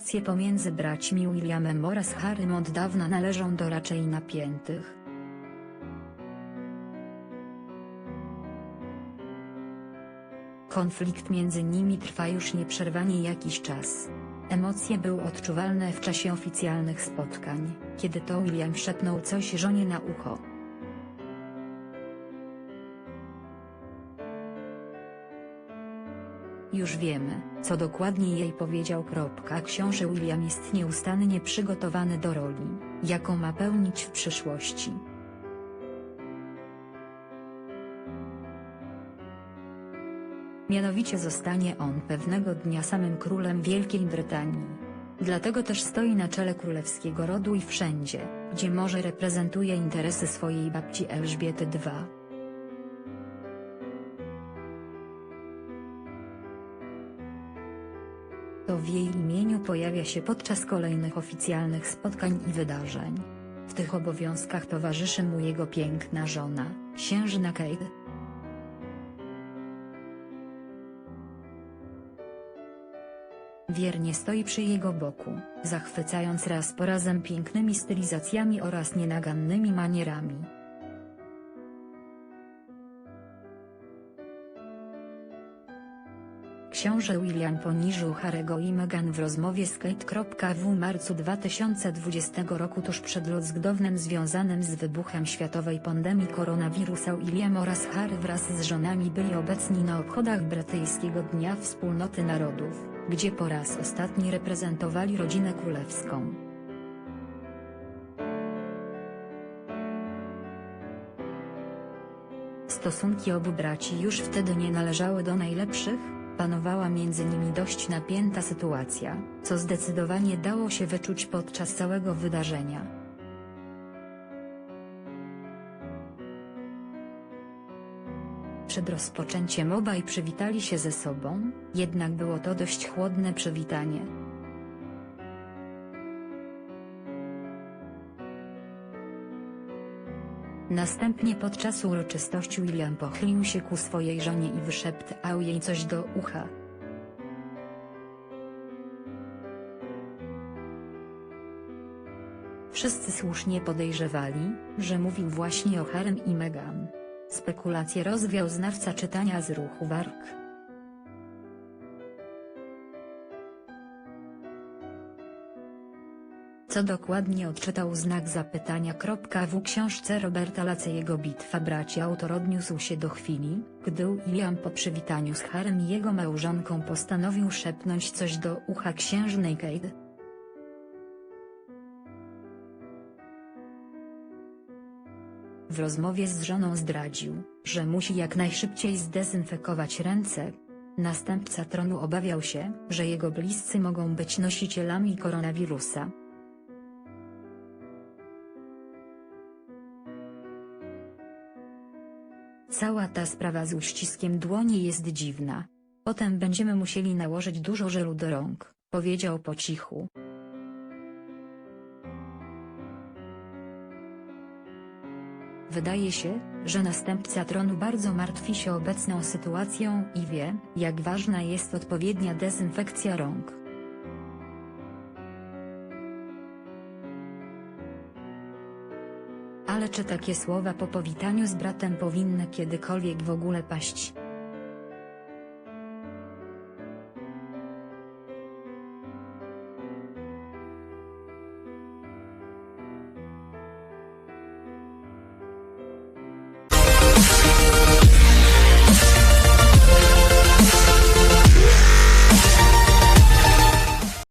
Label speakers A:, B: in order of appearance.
A: relacje pomiędzy braćmi Williamem oraz Harrym od dawna należą do raczej napiętych. Konflikt między nimi trwa już nieprzerwanie jakiś czas. Emocje były odczuwalne w czasie oficjalnych spotkań, kiedy to William szepnął coś żonie na ucho. Już wiemy, co dokładnie jej powiedział. Książę William jest nieustannie przygotowany do roli, jaką ma pełnić w przyszłości. Mianowicie zostanie on pewnego dnia samym królem Wielkiej Brytanii. Dlatego też stoi na czele królewskiego rodu i wszędzie, gdzie może reprezentuje interesy swojej babci Elżbiety II. To w jej imieniu pojawia się podczas kolejnych oficjalnych spotkań i wydarzeń. W tych obowiązkach towarzyszy mu jego piękna żona, księżna Kate. Wiernie stoi przy jego boku, zachwycając raz po razem pięknymi stylizacjami oraz nienagannymi manierami. Książę William poniżył Harego i Meghan w rozmowie z Kate. W marcu 2020 roku tuż przed lockdownem związanym z wybuchem światowej pandemii koronawirusa William oraz Harry wraz z żonami byli obecni na obchodach brytyjskiego Dnia Wspólnoty Narodów, gdzie po raz ostatni reprezentowali rodzinę królewską. Stosunki obu braci już wtedy nie należały do najlepszych, panowała między nimi dość napięta sytuacja, co zdecydowanie dało się wyczuć podczas całego wydarzenia. Przed rozpoczęciem obaj przywitali się ze sobą, jednak było to dość chłodne przywitanie. Następnie podczas uroczystości William pochylił się ku swojej żonie i wyszeptał jej coś do ucha. Wszyscy słusznie podejrzewali, że mówił właśnie o Harrym i Meghan. Spekulacje rozwiał znawca czytania z ruchu warg. Co dokładnie odczytał znak zapytania. W książce Roberta Lacejego Bitwa braci autor odniósł się do chwili, gdy William po przywitaniu z Harem i jego małżonką postanowił szepnąć coś do ucha księżnej Kate. W rozmowie z żoną zdradził, że musi jak najszybciej zdezynfekować ręce. Następca tronu obawiał się, że jego bliscy mogą być nosicielami koronawirusa. Cała ta sprawa z uściskiem dłoni jest dziwna. Potem będziemy musieli nałożyć dużo żelu do rąk, powiedział po cichu. Wydaje się, że następca tronu bardzo martwi się obecną sytuacją i wie, jak ważna jest odpowiednia dezynfekcja rąk. Ale czy takie słowa po powitaniu z bratem powinny kiedykolwiek w ogóle paść?